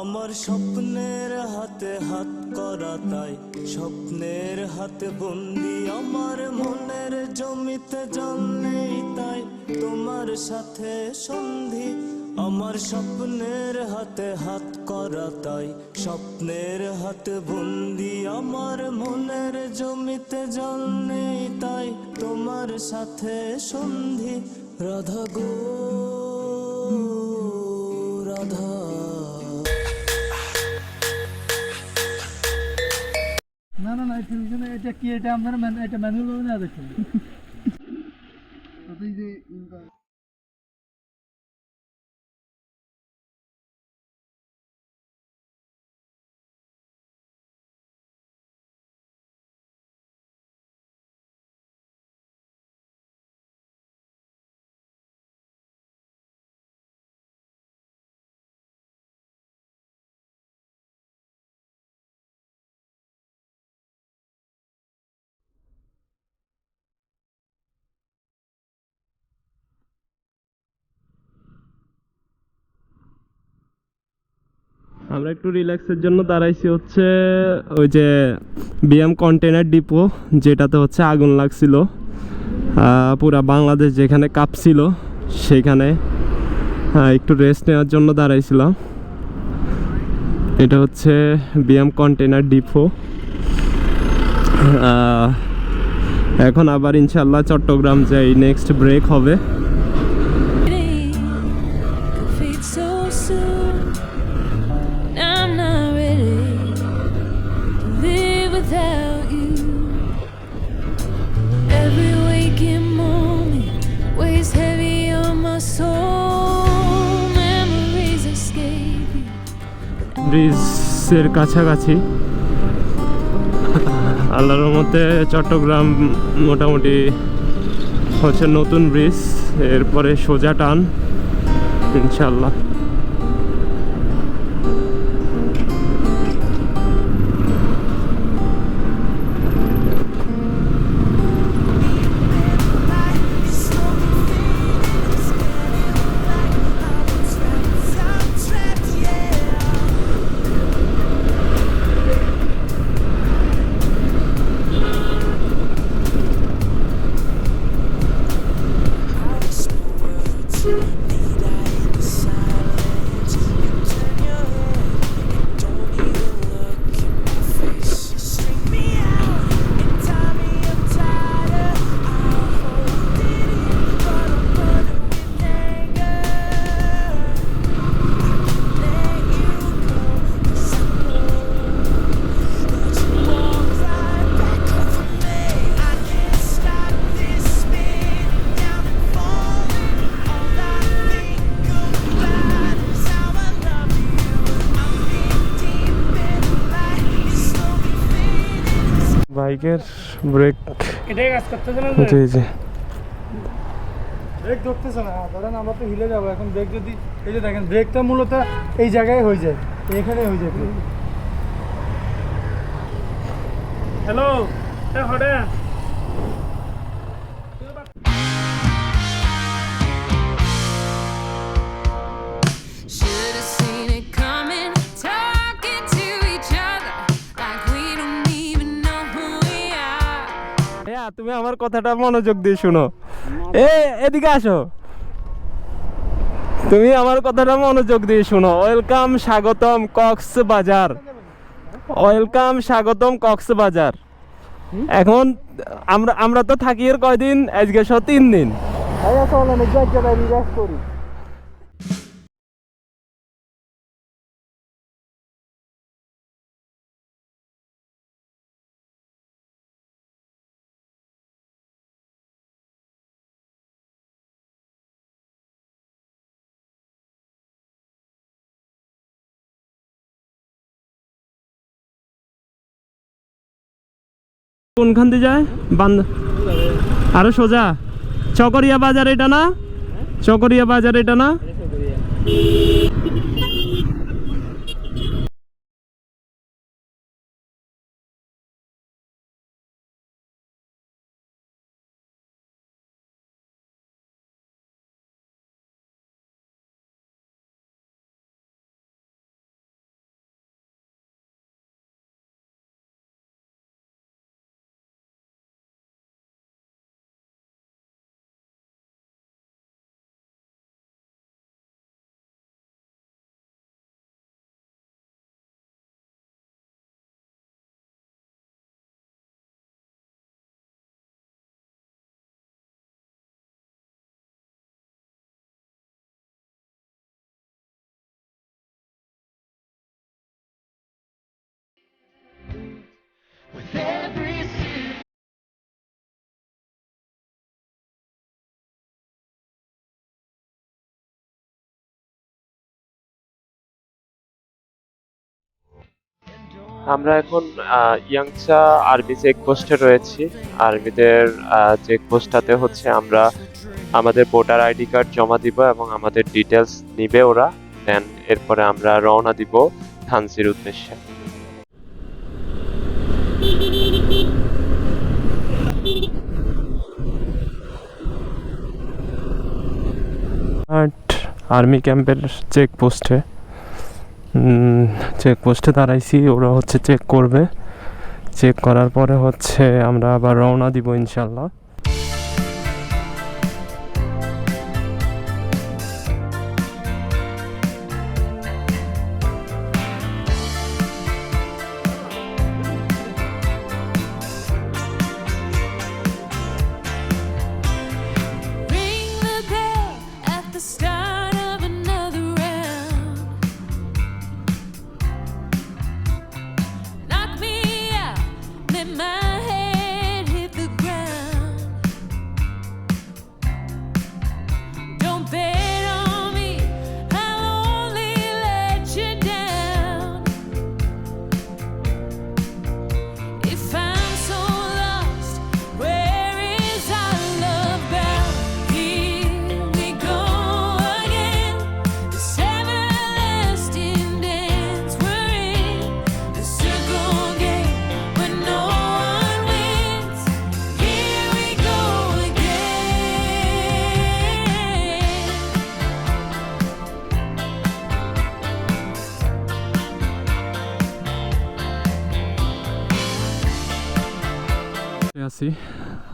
আমার স্বপ্নের হাতে হাত করা তাই, স্বপ্নের হাতে বন্দি আমার মনের জমিতে জল নেই তাই, তোমার সাথে সন্ধি আমার স্বপ্নের হাতে হাত করা তাই, স্বপ্নের হাতে বন্দি আমার মনের জমিতে জল নেই তাই, তোমার সাথে সন্ধি, রাধা গো, রাধা। না না না এই টেলিভিশনে এটা আমরা একটু রিল্যাক্সের জন্য দাঁড়াইছি হচ্ছে ওই যে বিএম কন্টেনার ডিপো যেটাতে হচ্ছে আগুন লাগছিল। পুরা বাংলাদেশ যেখানে কাঁপছিল, সেখানে একটু রেস্ট নেওয়ার জন্য দাঁড়াইছিলাম। এটা হচ্ছে বিএম কন্টেনার ডিপো এখন আবার ইনশাল্লাহ চট্টগ্রাম যাই নেক্সট ব্রেক হবে। Without you. Every waking moment weighs heavy on my soul. Memories escape you. ব্রিজের কাছাকাছি আল্লাহর মতে চট্টগ্রাম মোটামুটি হচ্ছে নতুন ব্রিজ এরপরে সোজা টান ইনশাল্লাহ বাইকের ব্রেক। এটাই কাজ করতেছে না জি জি। ব্রেক ধরতেছে না। ধরেন আমরা তো হিলে যাব এখন ব্রেক যদি এই যে দেখেন ব্রেকটা মূলত এই জায়গায় হয়ে যায় এখানে হয়ে যায় হ্যালো হঠাৎ। তুমি আমার কথাটা মনোযোগ দিয়ে শুনো। এ, এদিকে আসো। তুমি আমার কথাটা মনোযোগ দিয়ে শুনো। ওয়েলকাম স্বাগতম কক্স বাজার। ওয়েলকাম স্বাগতম কক্স বাজার। এখন আমরা আমরা তো থাকি এর কয়দিন? আজকে সহ তিন দিন। কোনখান দিয়ে যায়? বান্দ আরও সোজা। চকরিয়া বাজার এটা না? চকরিয়া বাজার এটা না? আমরা এখন ইয়াংচা আর্মি চেকপোস্টে রয়েছি আর্মিদের চেকপোস্টটাতে হচ্ছে আমরা আমাদের ভোটার আইডি কার্ড জমা দিব এবং আমাদের ডিটেলস নিবে ওরা দেন এরপরে আমরা রওনা দিব থানসির উদ্দেশ্যে। আর্মি ক্যাম্পের চেকপোস্টে চেকপোস্টে দাঁড়াইছি, ওরা হচ্ছে চেক করবে। চেক করার পরে হচ্ছে আমরা আবার রওনা দিব ইনশাল্লাহ।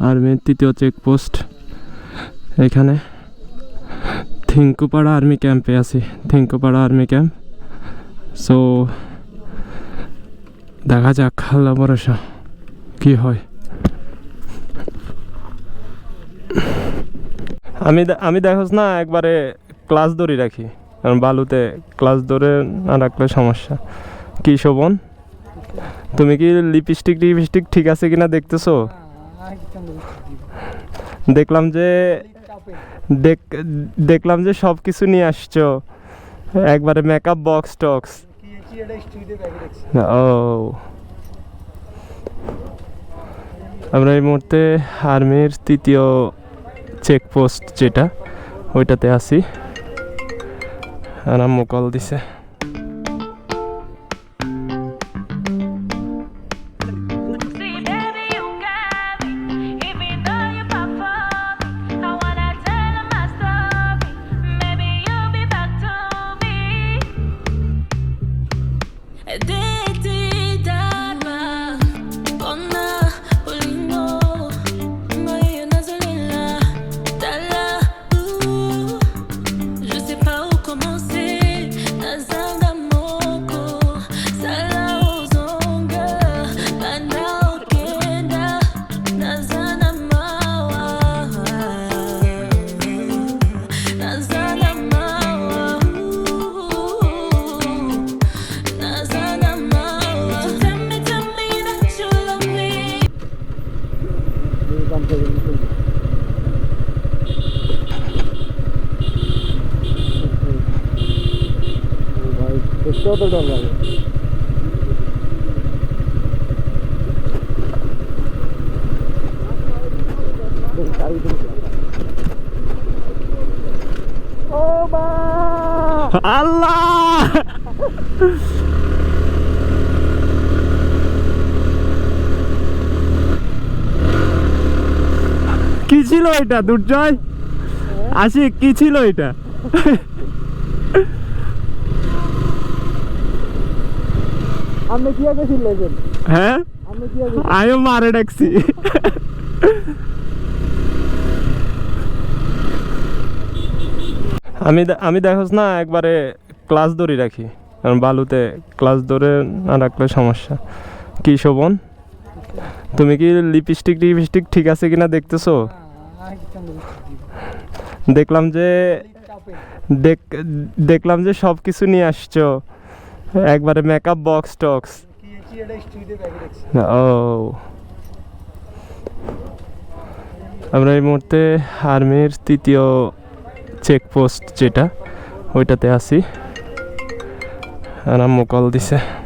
আর্মির তৃতীয় চেকপোস্ট এখানে থিঙ্কুপাড়া আর্মি ক্যাম্পে আছি, থিঙ্কুপাড়া আর্মি ক্যাম্প। সো দেখা যাক, আল্লাহ ভরসা। কি হয়? আমি আমি দেখোস না, একবারে ক্লাস ধরে রাখি। কারণ বালুতে ক্লাস ধরে না রাখলে সমস্যা। কি শোভন? তুমি কি লিপস্টিক টিপস্টিক ঠিক আছে কিনা দেখতেছো? দেখলাম যে, দেখ- দেখলাম যে সব কিছু নিয়ে আসছো। একবারে মেকআপ বক্স টক্স ও। আমরা এই মুহূর্তে আর্মির তৃতীয় চেকপোস্ট যেটা, ওইটাতে আছি। আর আম্মু কল দিছে। আল্লাহ কি ছিল এটা দুর্জয়? আসি কি ছিল এটা? আপনি কি আগে ছিলেন হ্যাঁ? আপনি কি আগে মারে ডাকছি। আমি আমি দেখোস না একবারে ক্লাস ধরে রাখি। কারণ বালুতে ক্লাস ধরে না রাখলে সমস্যা। কি শোভন? তুমি কি লিপস্টিক টিপস্টিক ঠিক আছে কিনা দেখতেছো? দেখলাম যে দেখ- দেখলাম যে সব কিছু নিয়ে আসছো। একবারে মেকআপ বক্স টক্স ও। আমরা এই মুহূর্তে আর্মির তৃতীয় চেকপোস্ট যেটা, ওইটাতে আসি আর মোকাল কল দিছে।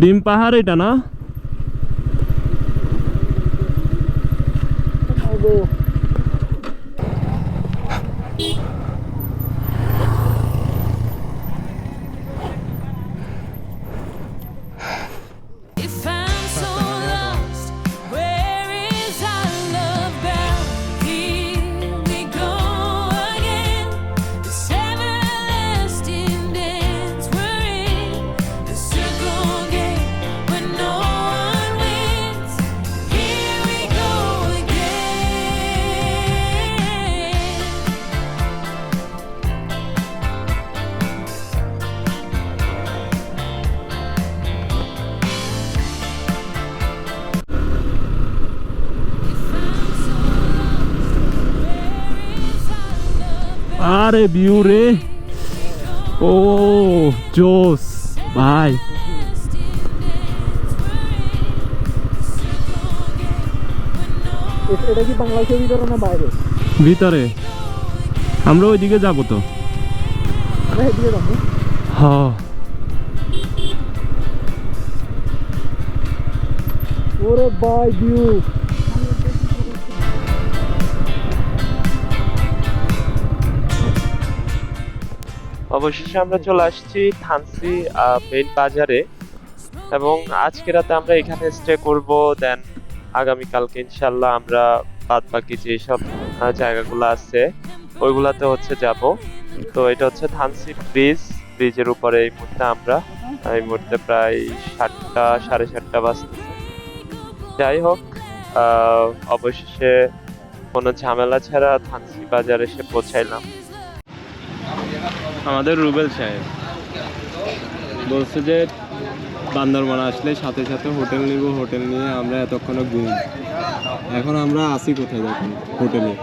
ডিম পাহাড় এটা না? আরে ভিউ রে ও জোস ভাই। এটা কি বাংলাদেশের ভিতরে না বাইরে? ভিতরে। আমরা ওইদিকে যাব তো। হ্যাঁ ওরে বাই ভিউ অবশেষে আমরা চলে আসছি থানসি মেইন বাজারে। এবং আজকে রাতে আমরা এখানে স্টে করব দেন আগামীকালকে ইনশাল্লাহ আমরা বাদ বাকি যেসব জায়গাগুলো আছে, ওইগুলাতে হচ্ছে যাব। তো এটা হচ্ছে থানসি ব্রিজ। ব্রিজের উপরে এই মুহূর্তে আমরা, এই মুহূর্তে প্রায় সাতটা, সাড়ে সাতটা বাজতেছে। যাই হোক অবশেষে কোনো ঝামেলা ছাড়া থানসি বাজারে এসে পৌঁছাইলাম। আমাদের রুবেল সাহেব। বলছে যে, বান্দরবান আসলে সাথে সাথে হোটেল নিব, হোটেল নিয়ে আমরা এতক্ষণে ঘুম। এখন আমরা আসি কোথায় দেখুন, হোটেলে।